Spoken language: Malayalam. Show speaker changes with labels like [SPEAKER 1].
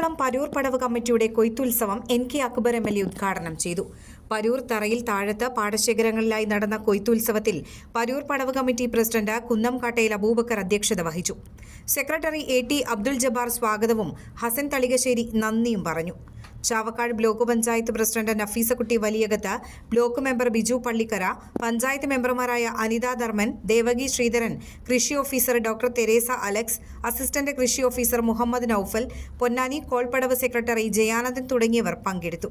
[SPEAKER 1] Ponniyurkulam Parur പടവ് കമ്മിറ്റിയുടെ കൊയ്ത്തുത്സവം N K Akbar M L A ഉദ്ഘാടനം ചെയ്തു. പരൂർ തറയിൽ താഴത്ത് പാടശേഖരങ്ങളിലായി നടന്ന കൊയ്ത്തുത്സവത്തിൽ പരൂർ പടവ് കമ്മിറ്റി പ്രസിഡന്റ് കുന്നം കാട്ടയിൽ അബൂബക്കർ അധ്യക്ഷത വഹിച്ചു. Secretary A T Abdul Jabbar സ്വാഗതവും ഹസൻ തളികശ്ശേരി നന്ദിയും പറഞ്ഞു. Chavakkad block panchayat president Nafeesakutty Valiyakath block member Biju Pallikkara panchayat മെമ്പർമാരായ അനിത ധർമ്മൻ ദേവകി ശ്രീധരൻ കൃഷി officer doctor Teresa Alex assistant കൃഷി ഓഫീസർ മുഹമ്മദ് നൌഫൽ പൊന്നാനി കോൾപ്പടവ് സെക്രട്ടറി ജയാനന്ദൻ തുടങ്ങിയവർ പങ്കെടുത്തു.